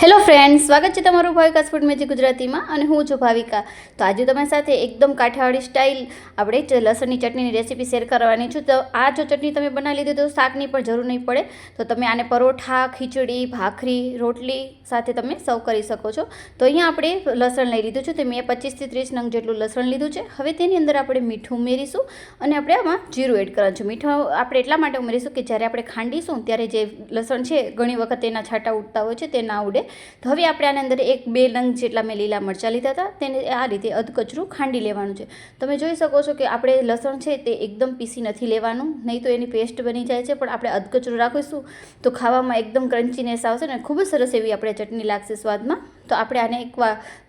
Hello friend સ્વાગત છે તમારું ભાવિકા ફૂડ મેજી ગુજરાતીમાં અને હું છું ભાવિકા. તો આજે તમારી સાથે એકદમ કાઠિયાવાડી સ્ટાઇલ આપણે લસણની ચટણીની રેસીપી શેર કરવાની છું. તો આ જો ચટણી તમે બનાવી લીધી તો શાકની પણ જરૂર નહીં પડે. તો તમે આને પરોઠા, ખીચડી, ભાખરી, રોટલી સાથે તમે સર્વ કરી શકો છો. તો અહીંયા આપણે લસણ લઈ લીધું છે. તો મેં પચીસથી ત્રીસ નંગ જેટલું લસણ લીધું છે. હવે તેની અંદર આપણે મીઠું ઉમેરીશું અને આપણે આમાં જીરું એડ કરવાનું છે. મીઠું આપણે એટલા માટે ઉમેરીશું કે જ્યારે આપણે ખાંડીશું ત્યારે જે લસણ છે, ઘણી વખત એના છાંટા ઉડતા હોય છે તે ના ઉડે તો હવે આપણે આની અંદર એક બે નંગ જેટલા મેં લીલા મરચાં લીધા હતા, તેને આ રીતે અધકચરું ખાંડી લેવાનું છે. તમે જોઈ શકો છો કે આપણે લસણ છે તે એકદમ પીસી નથી લેવાનું, નહીં તો એની પેસ્ટ બની જાય છે, પણ આપણે અધકચરું રાખીશું તો ખાવામાં એકદમ ક્રન્ચીનેસ આવશે ને ખૂબ જ સરસ એવી આપણે ચટણી લાગશે સ્વાદમાં. તો આપણે આને એક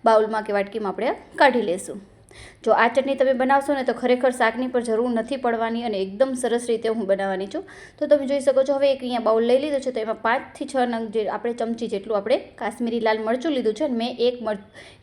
બાઉલમાં કે વાટકીમાં આપણે કાઢી લેશું જો આ ચટણી તમે બનાવશો ને તો ખરેખર શાકની પર જરૂર નથી પડવાની અને એકદમ સરસ રીતે હું બનાવવાની છું. તો તમે જોઈ શકો છો, હવે એક અહીંયા બાઉલ લઈ લીધું છે, તો એમાં પાંચથી છ નંગ જે આપણે ચમચી જેટલું આપણે કાશ્મીરી લાલ મરચું લીધું છે અને મેં એક મર,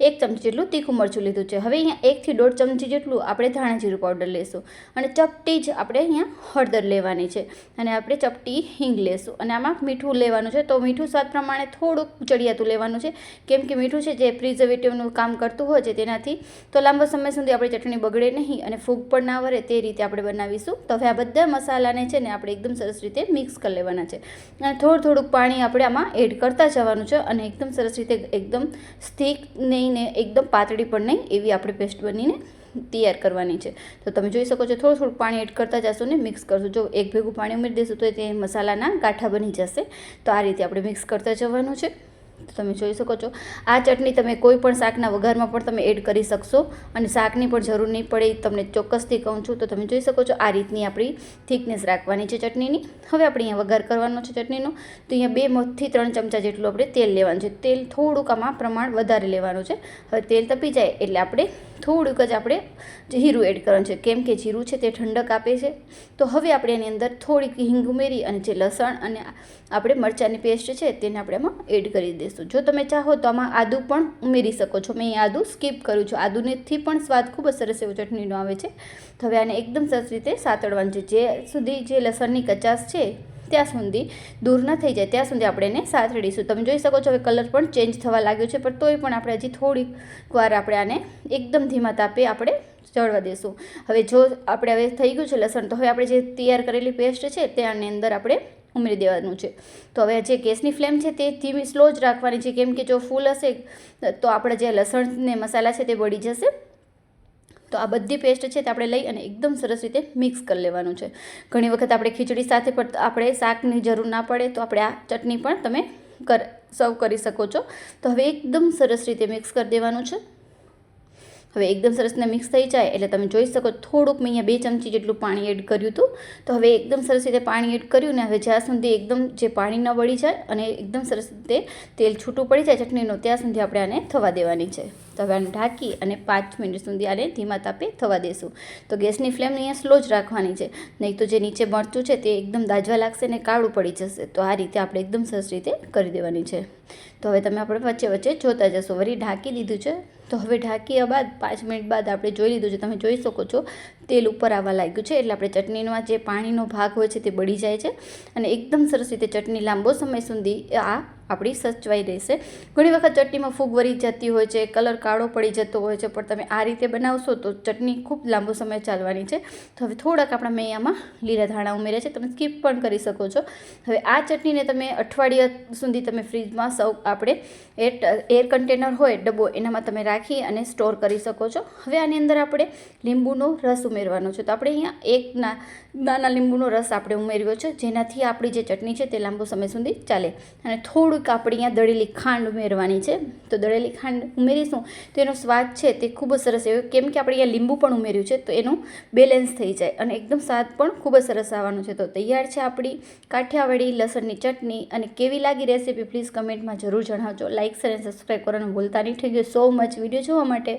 એક ચમચી જેટલું તીખું મરચું લીધું છે. હવે અહીંયા એકથી દોઢ ચમચી જેટલું આપણે ધાણા જીરું પાવડર લેશું અને ચપટી જ આપણે અહીંયા હળદર લેવાની છે અને આપણે ચપટી હિંગ લેશું. અને આમાં મીઠું લેવાનું છે, તો મીઠું સ્વાદ પ્રમાણે થોડુંક ચડિયાતું લેવાનું છે. કેમ કે મીઠું છે જે પ્રિઝર્વેટિવનું કામ કરતું હોય છે તેનાથી તો લાંબો સમય સુધી આપણી ચટણી બગડે નહીં અને ફૂગ પણ ના વરે તે રીતે આપણે બનાવીશું. તો હવે આ બધા મસાલાને છે ને આપણે એકદમ સરસ રીતે મિક્સ કરી લેવાના છે. અને થોડું થોડુંક પાણી આપણે આમાં એડ કરતા જવાનું છે અને એકદમ સરસ રીતે એકદમ સ્થિક નહીં ને એકદમ પાતળી પણ નહીં એવી આપણે પેસ્ટ બનીને તૈયાર કરવાની છે. તો તમે જોઈ શકો છો થોડું થોડું પાણી એડ કરતા જશો ને મિક્સ કરશો. જો એક ભેગું પાણી ઉમેરી દેશો તો તે મસાલાના ગાંઠા બની જશે. તો આ રીતે આપણે મિક્સ કરતા જવાનું છે. તો તમે જોઈ શકો છો. આ ચટણી તમે કોઈ પણ શાકના વઘારમાં પણ તમે એડ કરી શકશો અને શાકની પણ જરૂર નહીં પડે તમને ચોક્કસથી કહું છું. તો તમે જોઈ શકો છો આ રીતની આપણી થિકનેસ રાખવાની છે ચટણીની. હવે આપણે અહીંયા વઘાર કરવાનો છે ચટણીનો. તો અહીંયા બે મથથી ત્રણ ચમચા જેટલું આપણે તેલ લેવાનું છે. તેલ થોડુંક આમાં પ્રમાણ વધારે લેવાનું છે. હવે તેલ તપી જાય એટલે આપણે થોડુંક જ આપણે જીરું એડ કરવાનું છે. કેમ કે જીરું છે તે ઠંડક આપે છે. તો હવે આપણે એની અંદર થોડીક હિંગ ઉમેરી અને જે લસણ અને આપણે મરચાંની પેસ્ટ છે તેને આપણે એમાં એડ કરી દઈશું જો તમે ચાહો તો આમાં આદું પણ ઉમેરી શકો છો. મેં આદું સ્કીપ કર્યું છું. આદુનેથી પણ સ્વાદ ખૂબ જ સરસ એવો ચટણીનો આવે છે. તો હવે આને એકદમ સરસ રીતે સાતળવાનું છે. જે સુધી જે લસણની કચાશ છે, ત્યાં સુધી દૂર ન થઈ જાય. ત્યાં સુધી આપણે એને સાતડીશું તમે જોઈ શકો છો હવે કલર પણ ચેન્જ થવા લાગ્યો છે, પણ તોય પણ આપણે હજી થોડીક વાર આપણે આને એકદમ ધીમા તાપે આપણે ચડવા દઈશું. હવે જો આપણે હવે થઈ ગયું છે લસણ, તો હવે આપણે જે તૈયાર કરેલી પેસ્ટ છે તે આની અંદર આપણે ઉમેરી દેવાનું છે. તો હવે જે ગેસની ફ્લેમ છે તે ધીમી, સ્લો જ રાખવાની છે. કેમ કે જો ફૂલ હશે, તો આપણે જે લસણ ને મસાલા છે તે બળી જશે. તો આ બધી પેસ્ટ છે તે આપણે લઈ અને એકદમ સરસ રીતે મિક્સ કરી લેવાનું છે. ઘણી વખત આપણે ખીચડી સાથે પણ આપણે શાકની જરૂર ના પડે, તો આપણે આ ચટણી પણ તમે કર સર્વ કરી શકો છો. તો હવે એકદમ સરસ રીતે મિક્સ કરી દેવાનું છે. હવે એકદમ સરસને મિક્સ થઈ જાય એટલે તમે જોઈ શકો થોડુંક મેં અહીંયા બે ચમચી જેટલું પાણી એડ કર્યું હતું. તો હવે એકદમ સરસ રીતે પાણી એડ કર્યું ને હવે જ્યાં સુધી એકદમ જે પાણી ન વળી જાય અને એકદમ સરસ રીતે તેલ છૂટું પડી જાય ચટણીનું, ત્યાં સુધી આપણે આને થવા દેવાની છે. તો આને ઢાંકી અને પાંચ મિનિટ સુધી આને ધીમા તાપે થવા દેશું. તો ગેસની ફ્લેમ અહીંયા સ્લો જ રાખવાની છે. નહીં તો જે નીચે મરચું છે તે એકદમ દાજવા લાગશે અને કાળું પડી જશે. તો આ રીતે આપણે એકદમ સરસ રીતે કરી દેવાની છે. તો હવે તમે આપણે વચ્ચે વચ્ચે જોતા જશો. વળી ઢાંકી દીધું છે. તો હવે ઢાંક્યા બાદ પાંચ મિનિટ બાદ આપણે જોઈ લીધું છે. તમે જોઈ શકો છો, તેલ ઉપર આવવા લાગ્યું છે. એટલે આપણે ચટણીમાં જે પાણીનો ભાગ હોય છે તે બળી જાય છે. અને એકદમ સરસ રીતે ચટણી લાંબો સમય સુધી આ આપણી સચવાઈ રહેશે. ઘણી વખત ચટણીમાં ફૂગ વળી જતી હોય છે, કલર કાળો પડી જતો હોય છે, પણ તમે આ રીતે બનાવશો તો ચટણી ખૂબ લાંબો સમય ચાલવાની છે. તો હવે થોડાક આપણા મેં આમાં લીલા ધાણા ઉમેર્યા છે, તમે સ્કીપ પણ કરી શકો છો. હવે આ ચટણીને તમે અઠવાડિયા સુધી તમે ફ્રીજમાં સૌ આપણે એર એર કન્ટેનર હોય, ડબ્બો એનામાં તમે રાખી અને સ્ટોર કરી શકો છો. હવે આની અંદર આપણે લીંબુનો રસ ઉમેરવાનો છે. તો આપણે અહીંયા એક નાના લીંબુનો રસ આપણે ઉમેર્યો છે, જેનાથી આપણી જે ચટણી છે તે લાંબો સમય સુધી ચાલે. અને થોડુંક આપણે અહીંયા દળેલી ખાંડ ઉમેરવાની છે. તો દળેલી ખાંડ ઉમેરીશું તો એનો સ્વાદ છે તે ખૂબ જ સરસ. એવો કેમ કે આપણે અહીંયા લીંબુ પણ ઉમેર્યું છે તો એનું બેલેન્સ થઈ જાય અને એકદમ સ્વાદ પણ ખૂબ જ સરસ આવવાનું છે. તો તૈયાર છે આપણી કાઠિયાવાડી લસણની ચટણી અને કેવી લાગી રેસીપી પ્લીઝ કમેન્ટમાં જરૂર જણાવજો. લાઇક અને સબસ્ક્રાઈબ કરવાનું ભૂલતા નહીં. થઈ ગયું સો મચ વીડિયો જોવા માટે.